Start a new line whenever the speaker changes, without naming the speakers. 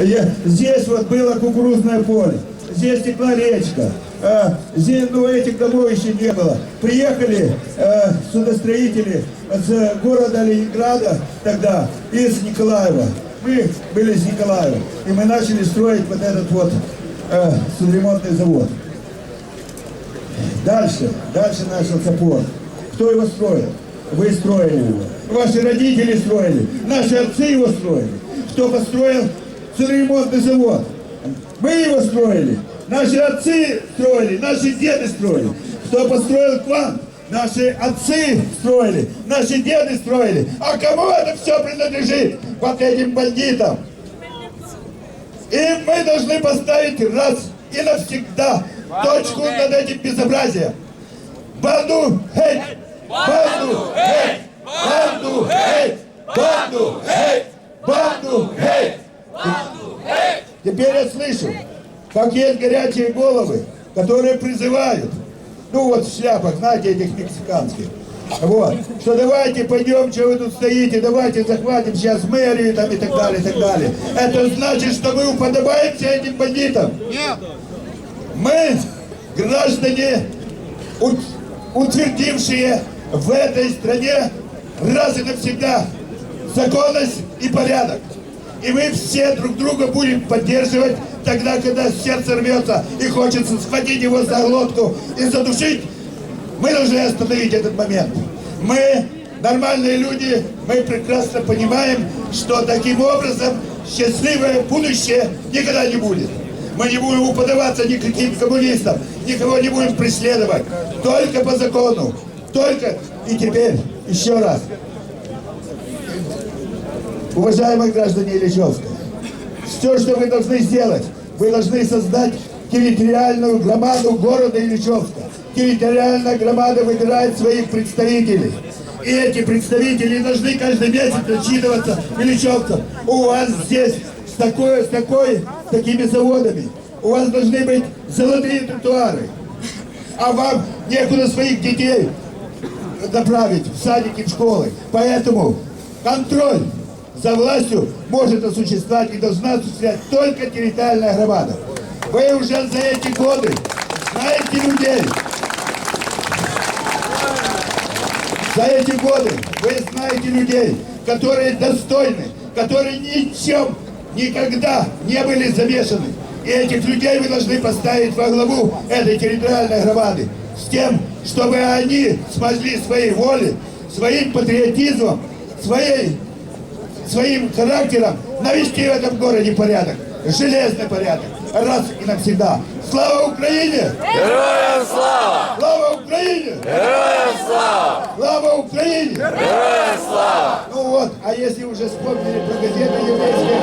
Я- здесь вот было кукурузное поле, здесь текла речка, а, здесь, ну, этих домов еще не было. Приехали э, судостроители с города Ленинграда тогда, из Николаева. Мы были из Николаева, и мы начали строить вот этот вот э, судоремонтный завод. Дальше, дальше начался порт. Кто его строил? Вы строили его. Ваши родители строили. Наши отцы его строили. Кто построил судоремонтный завод? Мы его строили. Наши отцы строили, наши деды строили. Кто построил квант? Наши отцы строили, наши деды строили. А кому это все принадлежит? Вот этим бандитам. И мы должны поставить раз и навсегда точку над этим безобразием. Банду хейт! Банду хейт! Банду хейт! Банду хейт! Банду хейт! Теперь я слышу, как есть горячие головы, которые призывают, ну вот в шляпах, знаете, этих мексиканских, вот, что давайте пойдем, что вы тут стоите, давайте захватим сейчас мэрию там и так далее, и так далее. Это значит, что мы уподобаемся этим бандитам.
Нет.
Мы, граждане, ут- утвердившие в этой стране раз и навсегда законность и порядок. И мы все друг друга будем поддерживать тогда, когда сердце рвется и хочется схватить его за глотку и задушить. Мы должны остановить этот момент. Мы, нормальные люди, мы прекрасно понимаем, что таким образом счастливое будущее никогда не будет. Мы не будем уподаваться никаким коммунистам, никого не будем преследовать. Только по закону. Только и теперь еще раз. Уважаемые граждане Ильичевска, все, что вы должны сделать, вы должны создать территориальную громаду города Ильичевска. Территориальная громада выбирает своих представителей. И эти представители должны каждый месяц отчитываться Ильичевцам. У вас здесь с такой, с такой, с такими заводами. У вас должны быть золотые тротуары. А вам некуда своих детей направить в садики, в школы. Поэтому контроль за властью может осуществлять и должна осуществлять только территориальная громада. Вы уже за эти годы знаете людей. За эти годы вы знаете людей, которые достойны, которые ничем никогда не были замешаны. И этих людей вы должны поставить во главу этой территориальной громады с тем, чтобы они смогли своей волей, своим патриотизмом, своей, своим характером навести в этом городе порядок, железный порядок, раз и навсегда. Слава Украине!
Героям слава!
Слава Украине!
Героям слава!
Слава Украине!
Героям слава!
Ну вот, а если уже вспомнили про газеты еврейские,